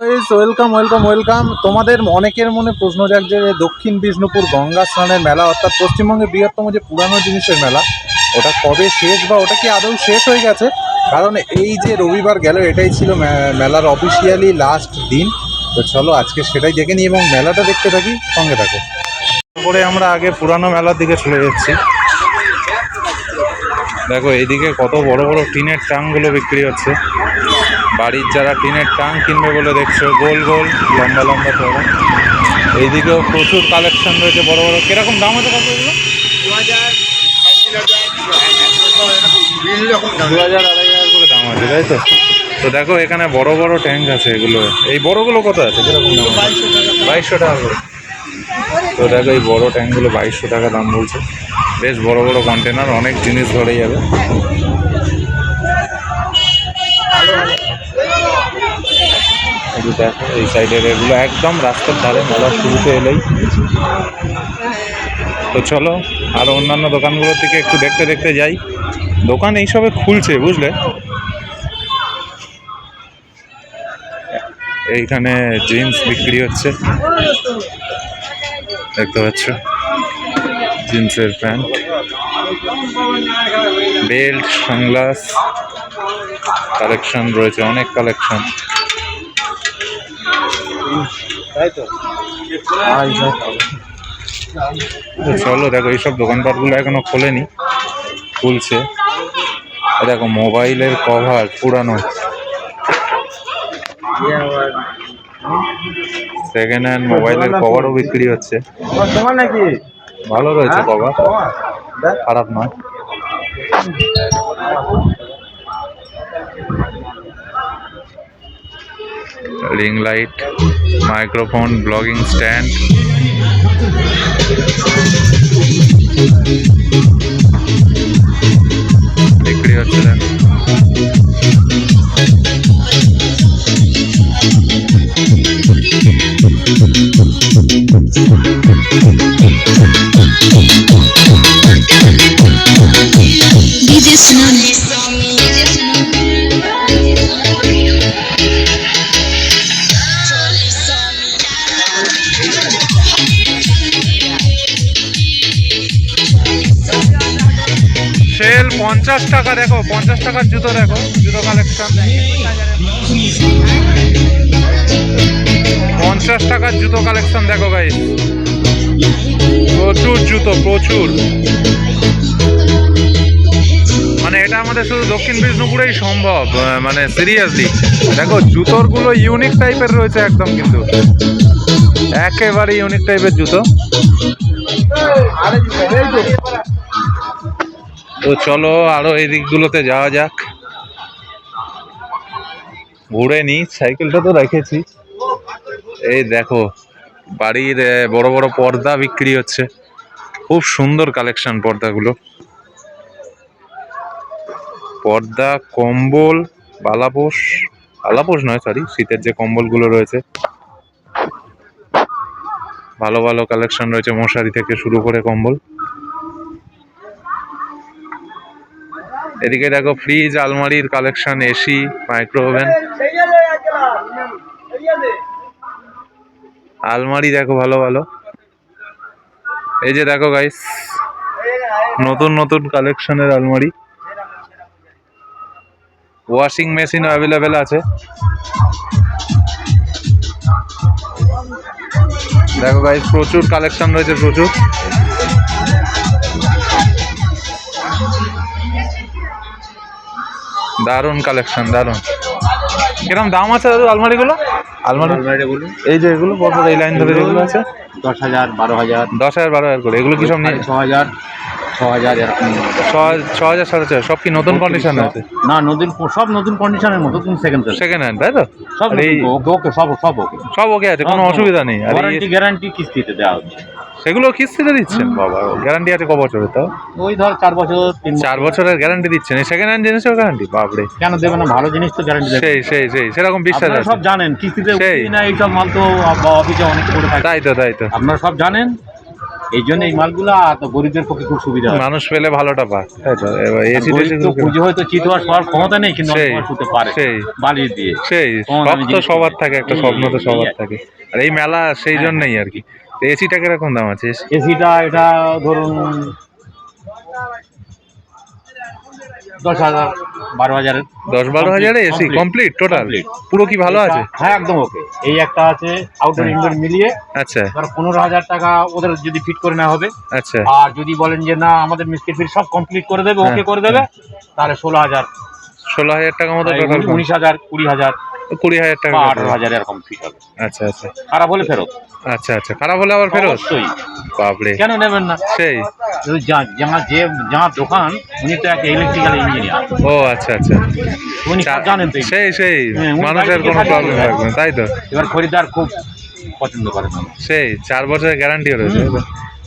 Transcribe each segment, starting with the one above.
Welcome welcome welcome তোমাদের অনেকের মনে প্রশ্ন যাক যে দক্ষিণ বিষ্ণুপুর গঙ্গা স্নানের মেলা, অর্থাৎ পশ্চিমবঙ্গের বৃহত্তম যে পুরানো জিনিসের মেলা, ওটা কবে শেষ বা ওটা কি আদৌ শেষ হয়ে গেছে? কারণ এই যে রবিবার গেল, এটাই ছিল মেলার অফিসিয়ালি লাস্ট দিন। তো চলো, আজকে সেটাই দেখে নিই এবং মেলাটা দেখতে থাকি। সঙ্গে থাকো। তারপরে আমরা আগে পুরানো মেলার দিকে চলে যাচ্ছি। দেখো, এইদিকে কত বড় বড় টিনের টাংগুলো বিক্রি হচ্ছে। বাড়ির যারা টিনের টাং কিনবে বলে দেখছ, গোল গোল, লম্বা লম্বা চড়া এইদিকেও প্রচুর কালেকশন রয়েছে বড় বড়। কীরকম দাম আছে কত এগুলো? দু হাজার আড়াই হাজার করে দাম আছে, তাই তো? তো দেখো, এখানে বড় বড় ট্যাঙ্ক আছে এগুলো। এই বড়গুলো কত আছে? কীরকম দাম বাইশশো টাকা করে। তো দেখো, এই বড় ট্যাঙ্কগুলো বাইশশো টাকা দাম বলছে। বেশ বড় বড় কন্টেনার অনেক জিনিস ধরে যাবে। যে দেখো এই সাইডের এগুলো একদম রাস্তার ধারে মেলার শুরুতে এলেই। তো চলো আরও অন্যান্য দোকানগুলোর থেকে একটু দেখতে দেখতে যাই। দোকান এইসবে খুলছে, বুঝলে? এইখানে জিন্স বিক্রি হচ্ছে। দেখতে পাচ্ছ? জিন্সের প্যান্ট। বেল্ট, সানগ্লাস, কালেকশন রয়েছে, অনেক কালেকশন। তো চলো দেখো এইসব দোকানপাটগুলো এখনও খোলেনি খুলছে। দেখো মোবাইলের কভার পুরানো। সেকেন্ড হ্যান্ড মোবাইলের কভারও বিক্রি হচ্ছে। তোমার নাকি? ভালো রয়েছে কভার। খারাপ নয়। রিং লাইট মাইক্রোফোন ব্লগিং স্ট্যান্ড বিক্রি হচ্ছে পঞ্চাশ টাকা দেখো, পঞ্চাশ টাকার জুতো দেখো, জুতো কালেকশন পঞ্চাশ টাকার জুতো কালেকশন দেখো ভাই প্রচুর জুতো, প্রচুর। মানে এটা আমাদের শুধু দক্ষিণ বিষ্ণুপুরেই সম্ভব মানে সিরিয়াসলি দেখো, জুতোরগুলো ইউনিক টাইপের রয়েছে একদম কিন্তু। একেবারে ইউনিক টাইপের জুতো। তো চলো আরও এই দিকগুলোতে যাওয়া যাক। ঘুরে নি, সাইকেলটা তো রেখেছি। এই দেখো, বাড়ির বড় বড় পর্দা বিক্রি হচ্ছে। খুব সুন্দর কালেকশন পর্দাগুলো। পর্দা, কম্বল বালাপোষ বালাপোষ নয় সরি শীতের যে কম্বলগুলো রয়েছে। ভালো ভালো কালেকশন রয়েছে মশারি থেকে শুরু করে কম্বল। এদিকে দেখো ফ্রিজ আলমারির কালেকশন এসি মাইক্রো ওভেন আলমারি দেখো ভালো ভালো। এই যে দেখো গাইস নতুন নতুন কালেকশনের আলমারি। ওয়াশিং মেশিন অ্যাভেলেবেল আছে। দেখো গাইস প্রচুর কালেকশন রয়েছে, প্রচুর। দারুণ কালেকশন দারুণ। কীরকম দাম আছে দাদু আলমারিগুলো? আলমারি? আলমারিটা বলুন। এই যে এগুলো কত এই লাইন ধরে যেগুলো আছে? দশ হাজার বারো হাজার। দশ হাজার বারো হাজার করে। এগুলো কি সব নিয়ে ছ হাজার ছ হাজার এরকম। ছ ছ হাজার সাড়ে সব কি নতুন কন্ডিশনে আছে। না নতুন সব নতুন কন্ডিশনের মতো তুমি সেকেন্ড সেকেন্ড হ্যান্ড তাই তো? সব এই ওকে ওকে সব সব ওকে। সব ওকে আছে কোনো অসুবিধা নেই। আর ওয়ারেন্টি গ্যারান্টি কিস্তিতে দেওয়া হচ্ছে। সেগুলো কিস্তিতে দিচ্ছেন? বাবা গ্যারান্টি আছে ক বছরের তাও ওই ধর চার বছর চার বছরের গ্যারান্টি দিচ্ছেন। এই সেকেন্ড হ্যান্ড জিনিসের গ্যারান্টি বাপরে। কেন দেবে না? ভালো জিনিস তো গ্যারান্টি সেই সেই সেই সেরকম বিশ্বাস আছে। সব জানেন কিস্তিতে না এইসব মাল তো অফিসে অনেক করে থাকে। তাই তো তাই তো। আপনারা সব জানেন এই জন্য এই মালগুলো তো গরিবদের পক্ষে খুব সুবিধা মানুষ পেলে ভালোটা পায় তো। এসি তো পুজো হয়তো চিতওয়ার সবার ক্ষমতা নেই কিন্তু শুতে পারে। সেই। বালি দিয়ে। সেই সব তো সবার থাকে একটা স্বপ্ন তো সবার থাকে। আর এই মেলা সেই হ্যাঁ। জন্যই আর কি। এসিটা কীরকম দাম আছে? এসিটা এটা ধরুন দশ হাজার বারো হাজারের। দশ বারো হাজারে এসি কমপ্লিট টোটাল পুরো কি ভালো আছে? হ্যাঁ একদম ওকে এই একটা আছে আউটডোর হ্যাঁ। ইনডোর মিলিয়ে। আচ্ছা। ধর পনেরো হাজার টাকা ওদের যদি ফিট করে হবে। আচ্ছা। আর যদি বলেন যে না আমাদের মিস্ত্রি ফিট সব কমপ্লিট করে দেবে ওকে হ্যাঁ, করে দেবে তাহলে ষোলো হাজার। ষোলো হাজার টাকা মতো উনিশ হাজার কুড়ি হাজার। কুড়ি হাজার টাকা বা আঠারো হাজার এরকম ফিট হবে। আচ্ছা আচ্ছা। খারাপ হলে ফেরত। আচ্ছা আচ্ছা। খারাপ হলে আবার ফেরত? অবশ্যই। বাপরে। কেন নেবেন না? সেই। যদি যা যা- যে যার দোকান উনি তো একটা ইলেকট্রিক্যাল ইঞ্জিনিয়ার ও আচ্ছা আচ্ছা। উনি সব জানেন তো সেই সেই। হ্যাঁ, উনি মানুষের কোনো প্রবলেম করে। থাকবে না তাই তো? এবার খরিদ্দার খুব পছন্দ উনি। সেই চার বছরের গ্যারান্টি রয়েছে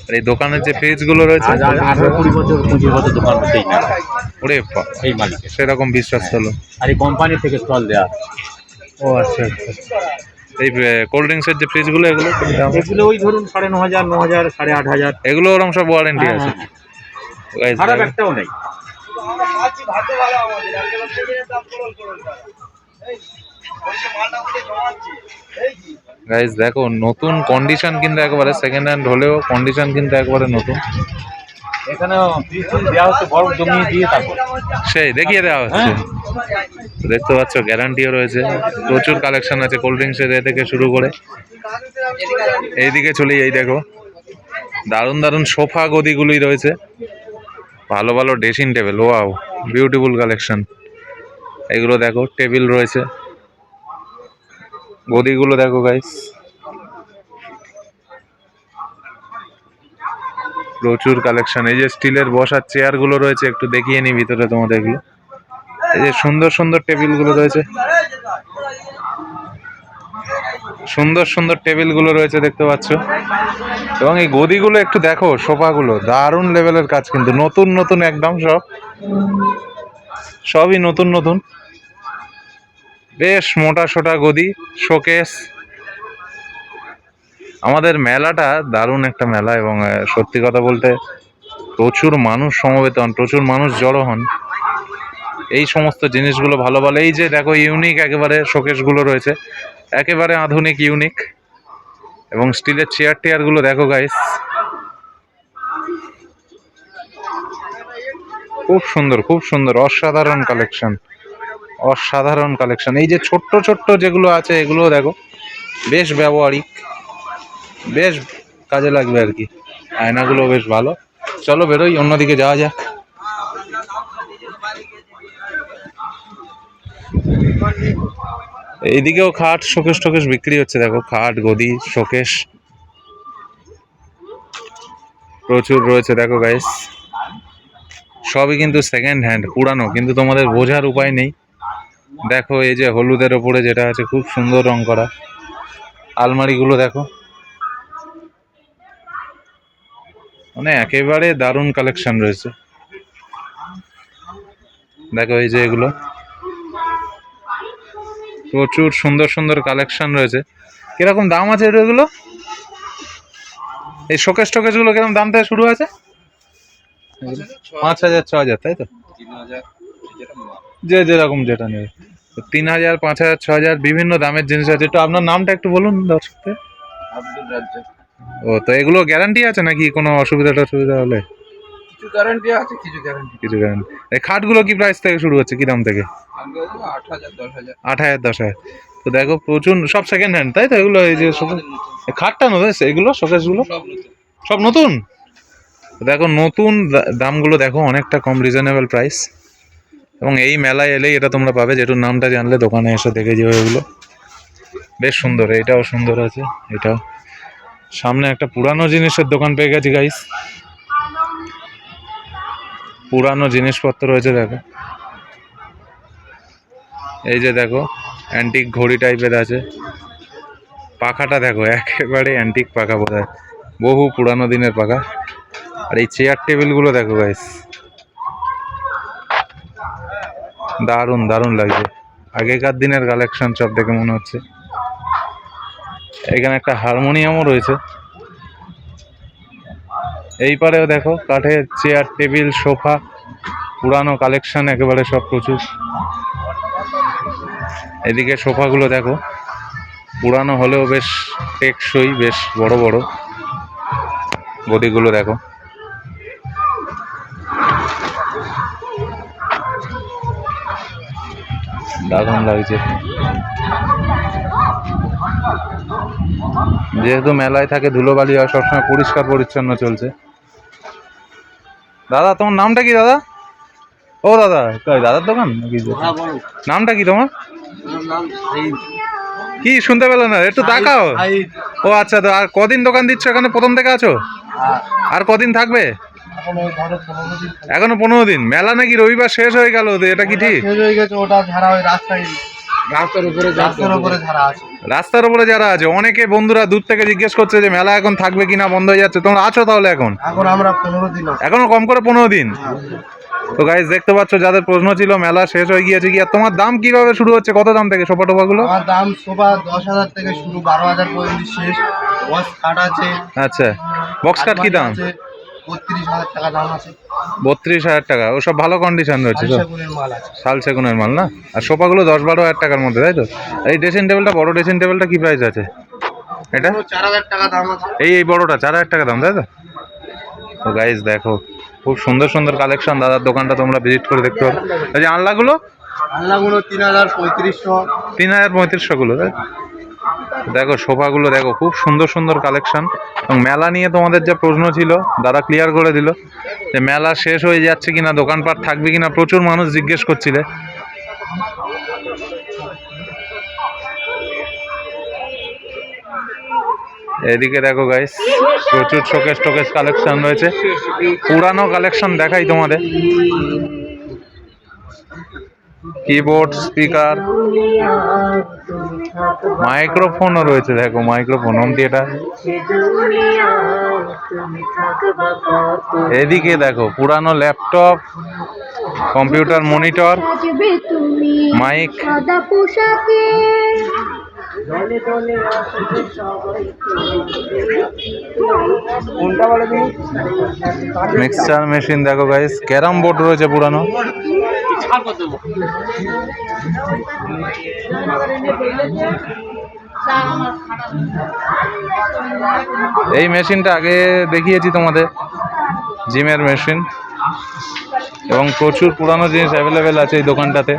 আর এই দোকানের যে ফ্রিজগুলো রয়েছে আজ আজ আঠারো কুড়ি বছর পঁচিশ বছর দোকান হতেই না ওরে বাবা, এই মালিকের। সেরকম বিশ্বাস হলো আর এই কোম্পানি থেকে স্টল দেওয়া ও আচ্ছা আচ্ছা এই কোল্ড ড্রিঙ্কসের যে ফ্রিজগুলো এগুলো এগুলো ওই ধরুন সাড়ে ন হাজার ন হাজার সাড়ে আট হাজার। এগুলো ওরকম সব ওয়ারেন্টি হ্যাঁ, আছে। হ্যাঁ। Guys, খারাপ একটাও নেই। গাইজ দেখো নতুন কন্ডিশন কিন্তু একবারে সেকেন্ড হ্যান্ড হলেও কন্ডিশন কিন্তু একবারে নতুন। এখানে ফ্রিজ ট্রিজ দেওয়া হচ্ছে বরফ জমিয়ে দিয়ে তারপর। সেই দেখিয়ে দেওয়া হচ্ছে। হ্যাঁ। দেখতে পাচ্ছ গ্যারান্টিও রয়েছে। প্রচুর কালেকশন আছে কোল্ড ড্রিঙ্কসের এ থেকে শুরু করে। এইদিকে চলি এই দেখো। দারুণ দারুণ সোফা গদিগুলোই রয়েছে। ভালো ভালো dressing table wow beautiful collection এগুলো দেখো টেবিল রয়েছে। গদিগুলো দেখো গাইস প্রচুর কালেকশন এই যে স্টিলের বসার চেয়ারগুলো রয়েছে, একটু দেখিয়ে নি ভিতরে তোমাদের এগুলো এই যে সুন্দর সুন্দর টেবিলগুলো রয়েছে। সুন্দর সুন্দর টেবিলগুলো রয়েছে, দেখতে পাচ্ছ। এবং এই গদিগুলো একটু দেখো, সোফাগুলো। দারুণ লেভেলের কাজ কিন্তু। নতুন নতুন একদম সব। সবই নতুন নতুন। বেশ মোটা, সোটা গদি, শোকেস। আমাদের মেলাটা দারুণ একটা মেলা এবং সত্যি কথা বলতে প্রচুর মানুষ সমবেত হন, প্রচুর মানুষ জড়ো হন। এই সমস্ত জিনিসগুলো ভালো ভালো এই যে দেখো ইউনিক একেবারে শোকেসগুলো রয়েছে, একেবারে আধুনিক ইউনিক এবং স্টিলের চেয়ার টেয়ারগুলো দেখো গাইস খুব সুন্দর খুব সুন্দর, অসাধারণ কালেকশন অসাধারণ কালেকশন এই যে ছোট্ট ছোট্ট যেগুলো আছে এগুলো দেখো, বেশ ব্যবহারিক। বেশ কাজে লাগবে আর কি। আয়নাগুলো বেশ ভালো। চলো বেরোই, অন্যদিকে যাওয়া যাক। এইদিকেও খাট শোকেশ টোকেশ বিক্রি হচ্ছে, দেখো খাট, গদি, শোকেশ। প্রচুর রয়েছে, দেখো গাইস সবই কিন্তু সেকেন্ড হ্যান্ড পুরানো, কিন্তু তোমাদের বোঝার উপায় নেই। দেখো এই যে হলুদের ওপরে যেটা আছে, খুব সুন্দর রং করা। আলমারিগুলো দেখো। মানে একেবারে দারুণ কালেকশন রয়েছে। দেখো এই যে এগুলো। প্রচুর সুন্দর সুন্দর কালেকশন রয়েছে। কীরকম দাম আছে এগুলো? এই শোকেস টোকেসগুলো কীরকম দাম থেকে শুরু আছে পাঁচ হাজার ছ হাজার, তাই তো? যে যেরকম যেটা নেবে। তিন হাজার, পাঁচ হাজার ছ হাজার, বিভিন্ন দামের জিনিস আছে। একটু আপনার নামটা একটু বলুন দর্শকদের। ও তো এগুলো গ্যারান্টি আছে নাকি কোনো অসুবিধা টসুবিধা হলে? কিছু গ্যারান্টি আছে কিছু গ্যারান্টি কিছু গ্যারান্টি এই খাটগুলো কি প্রাইস থেকে শুরু হচ্ছে কি দাম থেকে? আট হাজার দশ হাজার। আট হাজার দশ হাজার। তো দেখো প্রচুর সব সেকেন্ড হ্যান্ড তাই তো? এগুলো এই যে খাটটা নতুন এগুলো শোকেসগুলো সব নতুন। দেখো নতুন দামগুলো দেখো অনেকটা কম রিজনেবল প্রাইস এবং এই মেলায় এলেই এটা তোমরা পাবে যেটুর নামটা জানলে দোকানে এসে দেখে যেও এগুলো। বেশ সুন্দর এটাও সুন্দর আছে এটাও। সামনে একটা পুরানো জিনিসের দোকান পেয়ে গেছি গাইস পুরানো জিনিসপত্র রয়েছে, দেখো। এই যে দেখো অ্যান্টিক ঘড়ি টাইপের আছে। পাখাটা দেখো, একেবারে অ্যান্টিক পাখা বোধ বহু পুরানো দিনের পাখা। আর এই চেয়ার টেবিলগুলো দেখো গাইস দারুণ দারুণ লাগছে। আগেকার দিনের কালেকশন সব দেখে মনে হচ্ছে। এখানে একটা হারমোনিয়ামও রয়েছে। এই পারেও দেখো কাঠের চেয়ার টেবিল সোফা পুরানো কালেকশন একেবারে সব প্রচুর। এদিকে সোফাগুলো দেখো, পুরানো হলেও বেশ টেকসই, বেশ বড় বড়। গদিগুলো দেখো। দারুণ লাগছে। যেহেতু মেলায় থাকে, ধুলোবালি হয় সবসময় পরিষ্কার পরিচ্ছন্ন চলছে। দাদা, তোমার নামটা কি দাদা? ও দাদা দাদার দোকান নামটা কি তোমার? কি শুনতে পেল না, একটু তাকাও। ও আচ্ছা আর কদিন দোকান দিচ্ছ এখানে? প্রথম থেকে আছো? আর কদিন থাকবে? এখনও পনেরো দিন। মেলা নাকি রবিবার শেষ হয়ে গেল এটা কি ঠিক? হয়ে গেছে, ওটা ঝাড়া রাস্তায় রাস্তার উপরে রাস্তার উপরে ঝাড়া আছে। রাস্তার উপরে যারা আছে অনেকে বন্ধুরা দূর থেকে জিজ্ঞেস করছে যে মেলা এখন থাকবে কিনা বন্ধ হয়ে যাচ্ছে। তোমরা আছো তাহলে এখন? এখন আমরা পনেরো দিন এখনও কম করে পনেরো দিন? তো গাইজ দেখতে পাচ্ছ যাদের প্রশ্ন ছিল মেলা শেষ হয়ে গিয়েছে কি? আর তোমার দাম কীভাবে শুরু হচ্ছে? কত দাম থেকে সোফা টোফাগুলো? আমার দাম সোফা দশ হাজার থেকে শুরু বারো হাজার পর্যন্ত শেষ। বস খাট আছে। আচ্ছা। বক্স কাট কি দাম? বত্রিশ হাজার টাকা দাম আছে। বত্রিশ হাজার টাকা। ওসব ভালো কন্ডিশন রয়েছে তো? শাল সেগুনের মাল না? আর সোফাগুলো দশ বারো হাজার টাকার মধ্যে তাই তো? এই ড্রেসিং টেবিলটা বড় ড্রেসিং টেবিলটা কি প্রাইস আছে? এটা? চার হাজার টাকা দাম আছে। এই এই বড়টা চার হাজার টাকা দাম তাই তো? তো গাইজ দেখো খুব সুন্দর সুন্দর কালেকশন দাদার দোকানটা তোমরা ভিজিট করে দেখতে পারো এই যে আনলাগুলো আলনাগুলো তিন হাজার পঁয়ত্রিশশো। তিন হাজার পঁয়ত্রিশশোগুলো তাই তো? দেখো সোফাগুলো দেখো, খুব সুন্দর সুন্দর কালেকশন এবং মেলা নিয়ে তোমাদের যে প্রশ্ন ছিল, দাদা ক্লিয়ার করে দিল। যে মেলা শেষ হয়ে যাচ্ছে কিনা, দোকানপাট থাকবে কিনা, প্রচুর মানুষ জিজ্ঞেস করছিলে। এদিকে দেখো গাইস প্রচুর শোকেস টোকেস কালেকশন রয়েছে। পুরানো কালেকশন দেখাই তোমাদের। কিবোর্ড স্পিকার মাইক্রোফোনও রয়েছে, দেখো, মাইক্রোফোন হোম থিয়েটার এদিকে দেখো, পুরানো laptop computer monitor mic mixture machine দেখো গাইস ক্যারাম বোর্ড রয়েছে পুরানো। এই মেশিনটা আগে দেখিয়েছি তোমাদের, জিমের মেশিন। এবং প্রচুর পুরানো জিনিস অ্যাভেলেবেল আছে এই দোকানটাতে।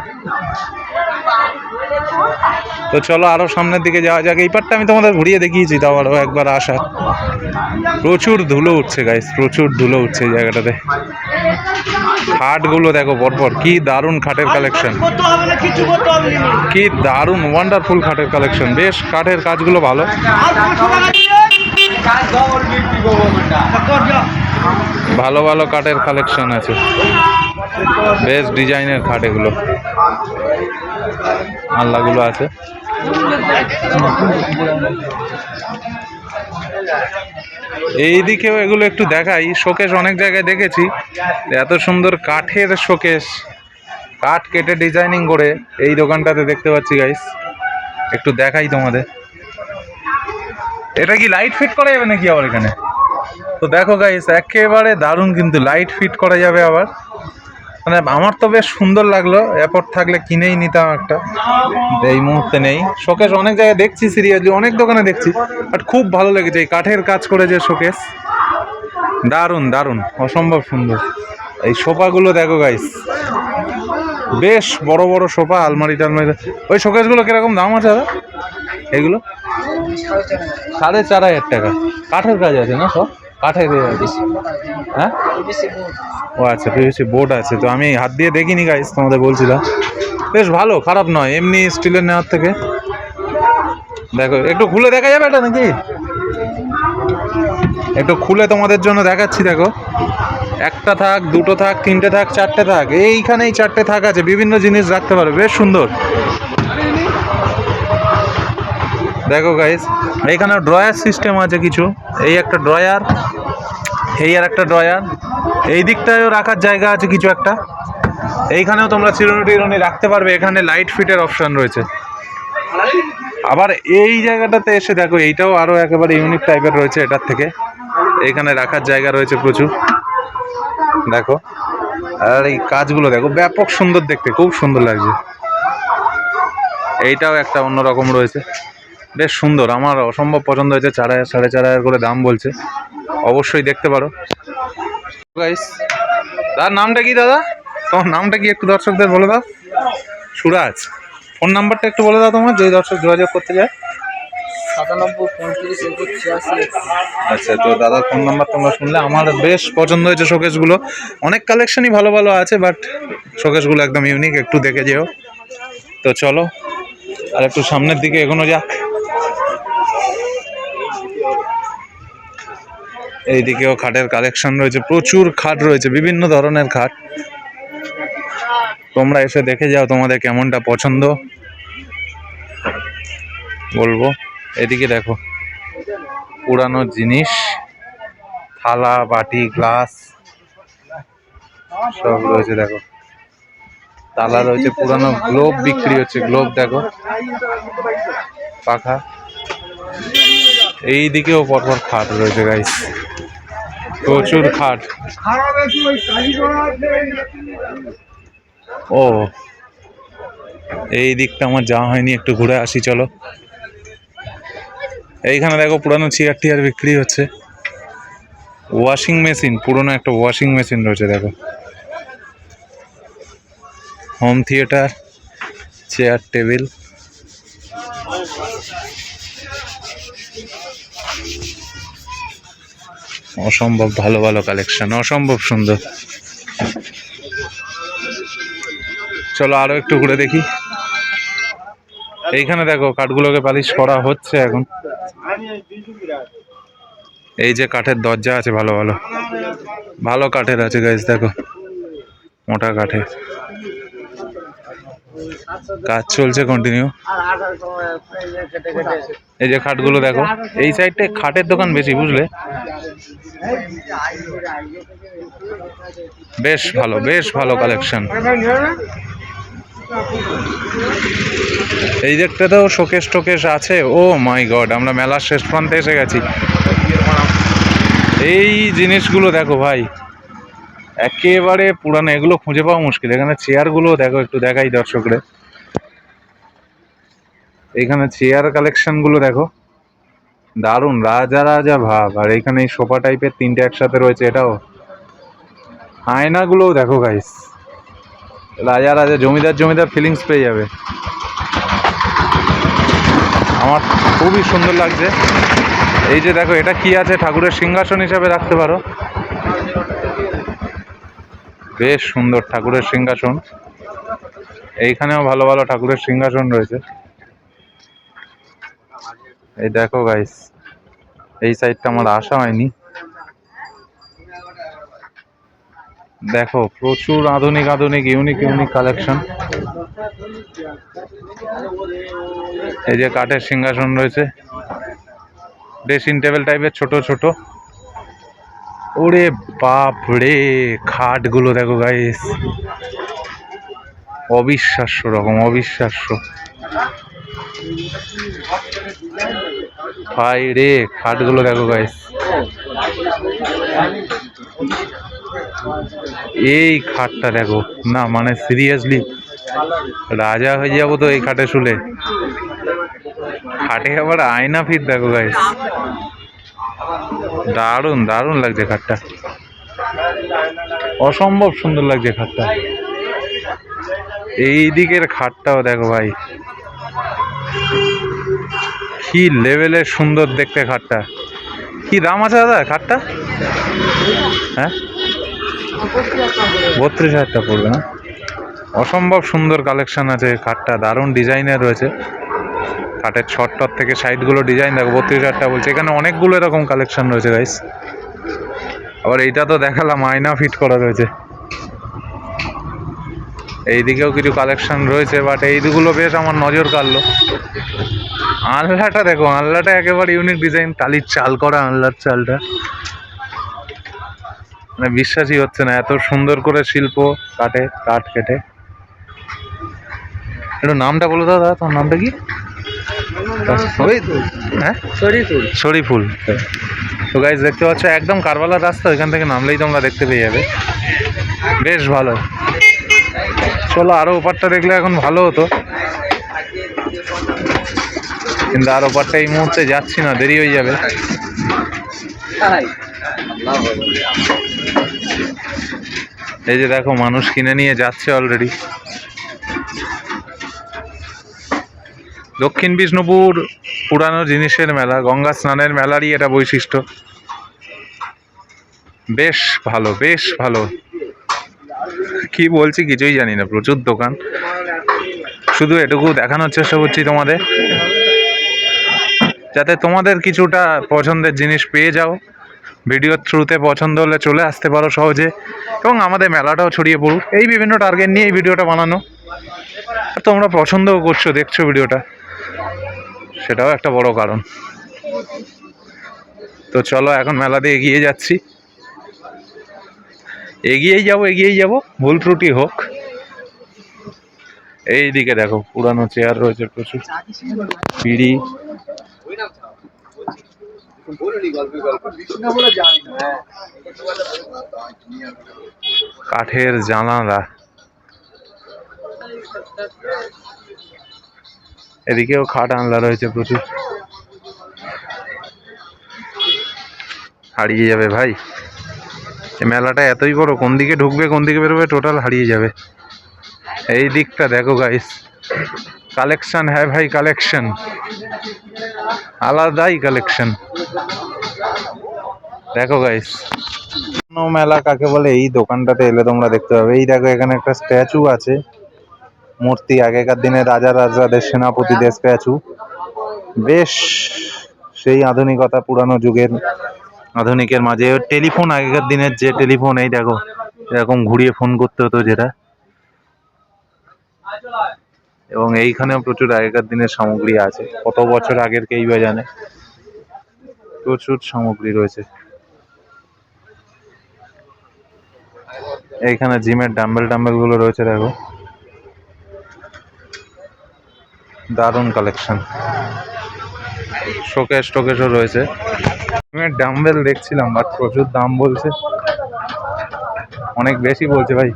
তো চলো আরও সামনের দিকে যাওয়া যাক। এই পারটা আমি তোমাদের ঘুরিয়ে দেখিয়েছি, তাও আরও একবার আসা প্রচুর ধুলো উঠছে গাইস প্রচুর ধুলো উঠছে এই জায়গাটাতে। খাটগুলো দেখো পরপর কি দারুণ খাটের কালেকশন কি দারুণ ওয়ান্ডারফুল খাটের কালেকশন বেশ কাঠের কাজগুলো ভালো। ভালো ভালো কাঠের কালেকশন আছে। বেশ ডিজাইনের খাট এগুলো। আল্লাহগুলো আছে। এই দিকেও এগুলো একটু দেখাই। শোকেস অনেক জায়গায় দেখেছি। এত সুন্দর কাঠের শোকেস কাঠ কেটে ডিজাইনিং করে এই দোকানটাতে দেখতে পাচ্ছি গাইস একটু দেখাই তোমাদের। এটা কি লাইট ফিট করা যাবে নাকি আবার এখানে? তো দেখো গাইস একেবারে দারুণ কিন্তু লাইট ফিট করা যাবে আবার। মানে আমার তো বেশ সুন্দর লাগল। এয়ারপোর্ট থাকলে কিনেই নিতাম একটা। এই মুহূর্তে নেই। শোকেস অনেক জায়গায় দেখছি সিরিয়াসলি অনেক দোকানে দেখছি। বাট খুব ভালো লেগেছে। এই কাঠের কাজ করে যে শোকেস দারুণ দারুণ, অসম্ভব সুন্দর। এই সোফাগুলো দেখো গাইস বেশ বড় বড় সোফা, আলমারি টালমারি। ওই শোকেসগুলো কীরকম দাম আছে দাদা? এগুলো? সাড়ে চার হাজার টাকা। কাঠের কাজ আছে না সব? কাঠের হ্যাঁ? ও আচ্ছা পিভিসি বোর্ড আছে। তো আমি হাত দিয়ে দেখিনি গাইস তোমাদের বলছিলাম। বেশ ভালো, খারাপ নয়, এমনি স্টিলের নেওয়ার থেকে। দেখো, একটু খুলে দেখা যাবে এটা নাকি? একটু খুলে তোমাদের জন্য দেখাচ্ছি, দেখো। একটা থাক, দুটো থাক, তিনটে থাক, চারটে থাক। এইখানেই চারটে থাক আছে, বিভিন্ন জিনিস রাখতে পারো, বেশ সুন্দর। দেখো গাইস এইখানে ড্রয়ার সিস্টেম আছে কিছু। এই একটা ড্রয়ার এই আর একটা ড্রয়ার এই দিকটায়ও রাখার জায়গা আছে কিছু একটা। এইখানেও তোমরা চিরুনি টিরুনি রাখতে পারবে, এখানে লাইট ফিটের অপশান রয়েছে। আবার এই জায়গাটাতে এসে দেখো, এইটাও আরও একেবারে ইউনিক টাইপের রয়েছে এটার থেকে। এইখানে রাখার জায়গা রয়েছে প্রচুর। দেখো, আর এই কাজগুলো দেখো, ব্যাপক সুন্দর দেখতে, খুব সুন্দর লাগছে। এইটাও একটা অন্যরকম রয়েছে। বেশ সুন্দর। আমার অসম্ভব পছন্দ হয়েছে চার হাজার সাড়ে চার হাজার করে দাম বলছে। অবশ্যই দেখতে পারো। গাইস তার নামটা কি দাদা? তোমার নামটা কি একটু দর্শকদের বলে দাও? সুরাজ। ফোন নাম্বারটা একটু বলে দাও তোমার যে দর্শক যোগাযোগ করতে যায় সাতানব্বই পঁয়ত্রিশ একুশ ছিয়াশি। আচ্ছা তো দাদার ফোন নাম্বার তোমরা শুনলে। আমার বেশ পছন্দ হয়েছে শোকেসগুলো অনেক কালেকশনই ভালো ভালো আছে বাট শোকেসগুলো একদম ইউনিক একটু দেখে যেও। তো চলো আর একটু সামনের দিকে এগোনো যাক। এইদিকেও খাটের কালেকশন রয়েছে, প্রচুর খাট রয়েছে, বিভিন্ন ধরনের খাট। তোমরা এসে দেখে যাও তোমাদের কেমনটা পছন্দ। বলব, এদিকে দেখো, পুরানো জিনিস, থালা, বাটি, গ্লাস, সব রয়েছে দেখো। তালা রয়েছে পুরানো, গ্লোব বিক্রি হচ্ছে, গ্লোব দেখো। পাখা। এই দিকেও পরপর খাট রয়েছে গাইস প্রচুর খাট। ও। এই দিকটা আমার যাওয়া হয়নি, একটু ঘুরে আসি, চলো। এইখানে দেখো পুরানো চেয়ার টিয়ার বিক্রি হচ্ছে। ওয়াশিং মেশিন, পুরনো একটা ওয়াশিং মেশিন রয়েছে, দেখো। Home theatre, chair, table. অসম্ভব ভালো ভালো কালেকশন অসম্ভব সুন্দর। চলো আরও একটু ঘুরে দেখি। এইখানে দেখো, কাঠগুলোকে পালিশ করা হচ্ছে এখন। এই যে কাঠের দরজা আছে ভালো ভালো। ভালো কাঠের আছে গাইজ দেখো। মোটা কাঠের। কাজ চলছে কন্টিনিউ এই যে খাটগুলো দেখো। এই সাইডটা খাটের দোকান বেশি, বুঝলে? বেশ ভালো বেশ ভালো কালেকশন এই দিকটাতেও শোকেশ টোকেশ আছে। ও মাই গড, আমরা মেলার শেষ প্রান্তে এসে গেছি। এই জিনিসগুলো দেখো ভাই, একেবারে পুরানো, এগুলো খুঁজে পাওয়া মুশকিল। এখানে চেয়ারগুলো দেখো, একটু দেখাই দর্শকরে এখানে চেয়ার কালেকশনগুলো দেখো। দারুণ, রাজা রাজা ভাব। আর এখানে এই সোফা টাইপের তিনটে একসাথে রয়েছে, এটাও। আয়নাগুলোও দেখো গাইস রাজা রাজা, জমিদার জমিদার ফিলিংস পেয়ে যাবে। আমার খুবই সুন্দর লাগছে। এই যে দেখো, এটা কি আছে? ঠাকুরের সিংহাসন হিসাবে রাখতে পারো। বেশ সুন্দর ঠাকুরের সিংহাসন। এইখানেও ভালো ভালো ঠাকুরের সিংহাসন রয়েছে। এই দেখো গাইস এই সাইডটা আমার আসা হয়নি। দেখো, প্রচুর আধুনিক আধুনিক ইউনিক ইউনিক কালেকশন এই যে কাঠের সিংহাসন রয়েছে। ড্রেসিং টেবিল টাইপের ছোট ছোট। ওরে বাপ রে খাটগুলো দেখো গাইস অবিশ্বাস্য রকম, অবিশ্বাস্য। ভাই রে, খাটগুলো দেখো গাইস এই খাটটা দেখো। না মানে সিরিয়াসলি রাজা হয়ে যাব তো এই খাটে শুলে। খাটে আবার আয়না ফিট দেখো গাইস দারুণ দারুণ লাগছে খাটটা। অসম্ভব সুন্দর লাগছে খাটটা। এই দিকের খাটটাও দেখো, ভাই। কি লেভেলের সুন্দর দেখতে খাটটা কি দাম আছে দাদা খাটটা হ্যাঁ? বত্রিশ হাজার টাকা পড়বে না? অসম্ভব সুন্দর কালেকশন আছে খাটটা দারুণ ডিজাইনের রয়েছে। কাঠের ছটটর থেকে সাইডগুলো ডিজাইন দেখো, বত্রিশ হাজার টাকা বলছে। এখানে অনেকগুলো এরকম কালেকশন রয়েছে গাইস আবার এইটা তো দেখালাম, আয়না ফিট করা রয়েছে। এইদিকেও কিছু কালেকশন রয়েছে বাট এইগুলো বেশ আমার নজর কাড়লো। আনলাটা দেখো আনলাটা একেবারে ইউনিক ডিজাইন টালির চাল করা আনলার চালটা। মানে বিশ্বাসই হচ্ছে না এত সুন্দর করে শিল্প কাটে কাঠ কেটে। একটু নামটা বলে দাদা তোমার নামটা কি? হ্যাঁ? শরীফুল তো। গাইজ দেখতে পাচ্ছ একদম কারবালার রাস্তা ওইখান থেকে নামলেই তোমরা দেখতে পেয়ে যাবে। বেশ ভালো। চলো আরও ওপারটা দেখলে এখন ভালো হতো। কিন্তু আর ওপারটা এই মুহূর্তে যাচ্ছি না, দেরি হয়ে যাবে। এই যে দেখো, মানুষ কিনে নিয়ে যাচ্ছে অলরেডি দক্ষিণ বিষ্ণুপুর পুরানো জিনিসের মেলা, গঙ্গা স্নানের মেলারই এটা বৈশিষ্ট্য। বেশ ভালো বেশ ভালো। কি বলছি কিছুই জানি না, প্রচুর দোকান। শুধু এটুকু দেখানোর চেষ্টা করছি তোমাদের। যাতে তোমাদের কিছুটা পছন্দের জিনিস পেয়ে যাও। ভিডিওর থ্রুতে পছন্দ হলে চলে আসতে পারো সহজে। এবং আমাদের মেলাটাও ছড়িয়ে পড়ুক। এই বিভিন্ন টার্গেট নিয়ে এই ভিডিওটা বানানো। আর তোমরা পছন্দও করছ দেখছ ভিডিওটা। সেটাও একটা বড় কারণ। তো চলো এখন মেলাতে এগিয়ে যাচ্ছি। এগিয়েই যাব এগিয়েই যাব। ভুল ত্রুটি হোক। এই দিকে দেখো পুরানো চেয়ার রয়েছে প্রচুর। পিড়ি কাঠের জানালা। এদিকেও খাট আনলা রয়েছে প্রচুর। হারিয়ে যাবে ভাই। মেলাটা এতই বড়, কোন দিকে ঢুকবে, কোন দিকে বেরোবে টোটাল হারিয়ে যাবে। এই দিকটা দেখো গাইস কালেকশন হ্যাঁ ভাই কালেকশন আলাদাই কালেকশন দেখো গাইস মেলা কাকে বলে? এই দোকানটাতে এলে তোমরা দেখতে পাবে। এই দেখো, এখানে একটা স্ট্যাচু আছে। মূর্তি, আগেকার দিনে রাজা রাজাদের সেনাপতিদের স্ট্যাচু বেশ, সেই আধুনিকতা, পুরানো যুগের আধুনিকের মাঝে। টেলিফোন আগেকার দিনের যে টেলিফোন এই দেখো, এরকম ঘুরিয়ে ফোন করতে হতো যেটা। এবং এইখানেও প্রচুর আগেকার দিনের সামগ্রী আছে। কত বছর আগের কেই বা জানে? প্রচুর সামগ্রী রয়েছে। এইখানে জিমের ডাম্বেল টাম্বেলগুলো রয়েছে, দেখো। দারুণ কালেকশন শোকেস টোকেসও রয়েছে। জিমের ডাম্বেল দেখছিলাম, বাট প্রচুর দাম বলছে। অনেক বেশি বলছে ভাই।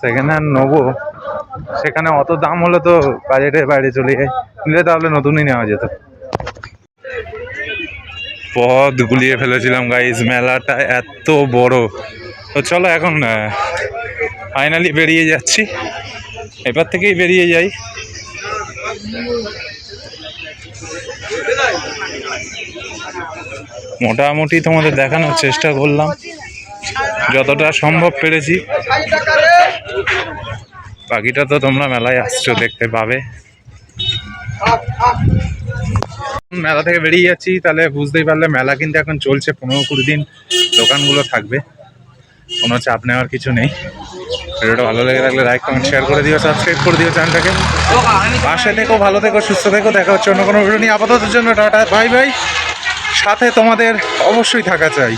সেকেন্ড হ্যান্ড নেব। সেখানে অত দাম হলে তো বাজেটের বাইরে চলে যায়। নিলে তাহলে নতুনই নেওয়া যেত। পথ গুলিয়ে ফেলেছিলাম গাইজ মেলাটা এত বড়। তো চলো এখন ফাইনালি বেরিয়ে যাচ্ছি। এবার থেকেই বেরিয়ে যাই। মোটামুটি তোমাদের দেখানোর চেষ্টা করলাম। যতটা সম্ভব পেরেছি। বাকিটা তো তোমরা মেলায় আসছো, দেখতে পাবে। মেলা থেকে বেরিয়ে যাচ্ছি, তাহলে বুঝতেই পারলে মেলা কিন্তু এখন চলছে, পনেরো কুড়ি দিন দোকানগুলো থাকবে। কোনো চাপ নেওয়ার কিছু নেই। ভিডিওটা ভালো লেগে থাকলে লাইক কমেন্ট শেয়ার করে দিও সাবস্ক্রাইব করে দিও চ্যানেলটাকে পাশে থেকো, ভালো থেকো, সুস্থ থেকো, দেখা হচ্ছে অন্য কোনো ভিডিও নিয়ে। আপাতত জন্য টাটা বাই বাই সাথে তোমাদের অবশ্যই থাকা চাই।